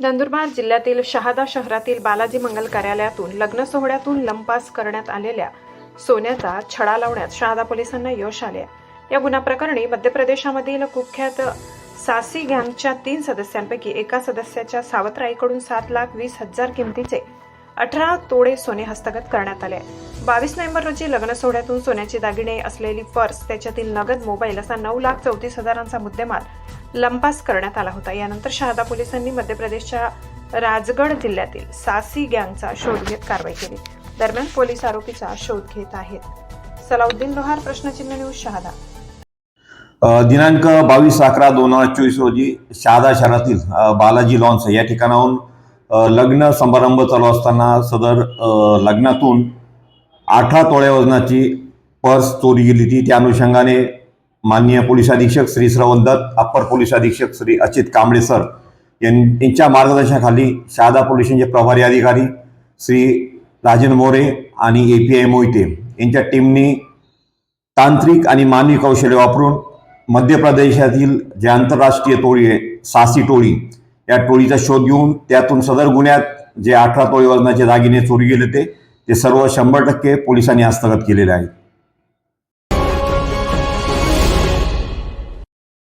नंदुरबार जिल्ह्यातील शहादा शहरातील बालाजी मंगल कार्यालयातून लग्न सोहळ्यातून लंपास करण्यात आलेल्या सोन्याचा छडा लावण्यात शहादा पोलिसांना यश आले. या गुन्हा प्रकरणी मध्य प्रदेशामधील कुख्यात सासी गँगच्या तीन सदस्यांपैकी एका सदस्याच्या सावत्राईकडून सात लाख वीस हजार किमतीचे अठरा तोडे सोने हस्तगत करण्यात आले. बावीस नोव्हेंबर रोजी लग्न सोहळ्यातून सोन्याचे दागिने असलेली पर्स त्याच्यातील नगद मोबाईल असा नऊ लाख चौतीस हजारांचा मुद्देमाल लंपास करण्यात आला होता. यानंतर शहादा पोलिसांनी मध्य प्रदेशच्या राजगड जिल्ह्यातील सासी गँगचा शोध घेत कारवाई केली. दरम्यान पोलीस आरोपीचा शोध घेत आहेत. सलाउद्दीन लोहार प्रश्नचिन्ह न्यूज शहादा. दिनांक बावीस अकरा दोन हजार चोवीस रोजी शहादा शहरातील बालाजी लॉन्स या ठिकाणाहून लग्न समारंभ चालू असताना सदर लग्नातून अठरा तोळ्या वजनाची पर्स चोरी गेली होती. त्या अनुषंगाने माननीय पोलीस अधीक्षक श्री श्रवण दत्त अप्पर पोलीस अधीक्षक श्री अचित कांबळे सर यां- यांच्या मार्गदर्शनाखाली शहादा पोलीस स्टेशनचे प्रभारी अधिकारी श्री राजन मोरे आणि ए पी आय मोहिते यांच्या टीमनी तांत्रिक आणि मानवी कौशल्य वापरून मध्य प्रदेशातील जे आंतरराष्ट्रीय टोळी आहे सासी टोळी या टोळीचा शोध घेऊन त्यातून सदर गुन्ह्यात जे अठरा तोळी वजनाचे दागिने चोरी गेले ते ते सर्व शंभर टक्के पोलिसांनी हस्तगत केलेले आहेत.